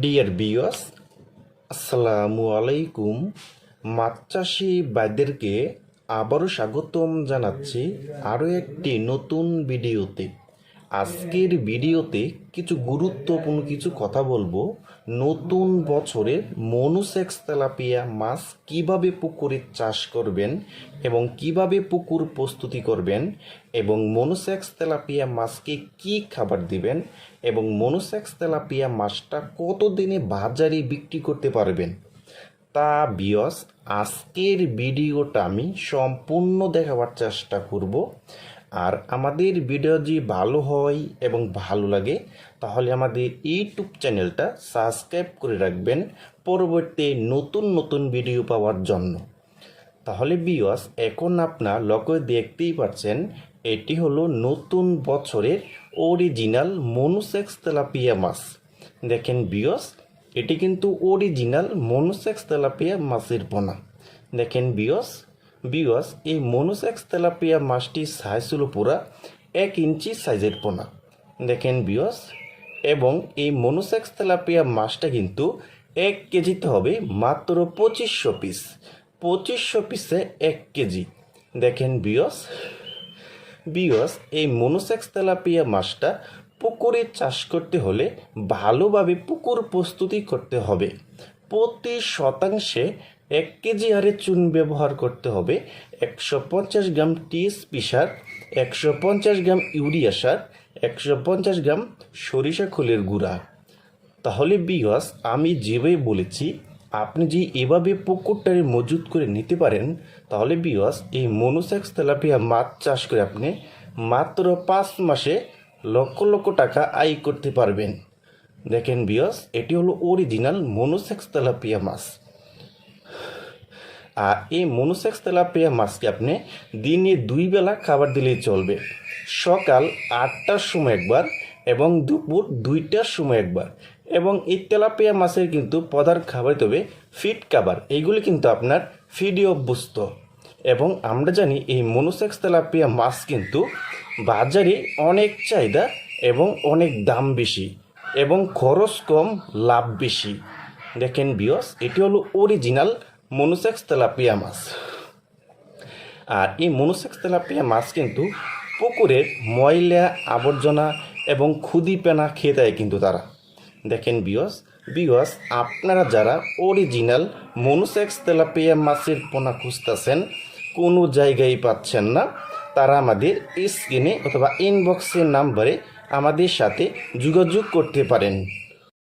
Deer বিয়স আসসালামু আলাইকুম। মাছ চাষি বাইদেরকে আবারও স্বাগতম জানাচ্ছি আরও একটি নতুন ভিডিওতে। আজকের ভিডিওতে কিছু গুরুত্বপূর্ণ কিছু কথা বলব। নতুন বছরে মনুসেক্স তেলাপিয়া মাছ কীভাবে পুকুরে চাষ করবেন এবং কীভাবে পুকুর প্রস্তুতি করবেন এবং মনুসেক্স তেলাপিয়া মাছকে কি খাবার দিবেন এবং মনুসেক্স তেলাপিয়া মাছটা কতদিনে বাজারে বিক্রি করতে পারবেন? তা বিয়স আজকের ভিডিওটা আমি সম্পূর্ণ দেখাবার চেষ্টা করব। আর আমাদের ভিডিও যদি ভালো হয় এবং ভালো লাগে, তাহলে আমাদের ইউটিউব চ্যানেলটা সাবস্ক্রাইব করে রাখবেন পরবর্তী নতুন নতুন ভিডিও পাওয়ার জন্য। তাহলে বিয়স এখন আপনার লক্ষ্য দেখতেই পাচ্ছেন, এটি হলো নতুন বছরের অরিজিনাল মনুসেক্স তেলাপিয়া মাছ। দেখেন বিয়স এটি কিন্তু অরিজিনাল মনুসেক্স তেলাপিয়া মাছের পোনা। দেখেন বিয়স বিয়স এই মনুসেক্স তেলাপিয়া মাছটির সাইজ হলো পুরা এক ইঞ্চি সাইজের পোনা। দেখেন বিয়স এবং এই মনুসেক্স তেলাপিয়া মাছটা কিন্তু এক কেজিতে হবে মাত্র পঁচিশশো পিস। পঁচিশশো পিসে এক কেজি। দেখেন বিয়স বিয়স এই মনোসেক্স তেলাপিয়া মাছটা পুকুরে চাষ করতে হলে ভালোভাবে পুকুর প্রস্তুতি করতে হবে। প্রতি শতাংশে এক কেজি হারে চুন ব্যবহার করতে হবে। একশো পঞ্চাশ গ্রাম টিএসপি সার, একশো পঞ্চাশ গ্রাম ইউরিয়া সার, একশো পঞ্চাশ গ্রাম সরিষা খোলের গুঁড়া। তাহলে বিয়স আমি যেভাবে বলেছি, আপনি যে এভাবে পুকুরটারে মজুত করে নিতে পারেন, তাহলে বিয়স এই মনুসেক্স তেলাপিয়া মাছ চাষ করে আপনি মাত্র পাঁচ মাসে লক্ষ লক্ষ টাকা আয় করতে পারবেন। দেখেন বিয়স এটি হলো অরিজিনাল মনুসেক্স তেলাপিয়া মাছ। আর এই মনুসেক্স তেলাপিয়া মাছকে আপনি দিনে দুই বেলা খাবার দিলেই চলবে। সকাল আটটার সময় একবার এবং দুপুর দুইটার সময় একবার। এবং এই তেলাপিয়া মাছের কিন্তু পদার খাবার তবে ফিট খাবার। এইগুলি কিন্তু আপনার ফিডি অভ্যস্ত। এবং আমরা জানি এই মনুসেক্স তেলাপিয়া মাছ কিন্তু বাজারে অনেক চাহিদা এবং অনেক দাম বেশি এবং খরচ কম, লাভ বেশি। দেখেন বিয়স এটি হলো অরিজিনাল মনুসেক্স তেলাপিয়া মাছ। আর এই মনুসেক্স তেলাপিয়া মাছ কিন্তু পুকুরের ময়লা, আবর্জনা এবং খুদি পেনা খেয়ে দেয় কিন্তু তারা। দেখেন বিয়স বিয়স আপনারা যারা অরিজিনাল মনুসেক্স তেলাপিয়া মাছের পোনা খুঁজতেছেন, কোনো জায়গায় পাচ্ছেন না, তারা আমাদের স্ক্রিনে অথবা ইনবক্সের নাম্বারে আমাদের সাথে যোগাযোগ করতে পারেন।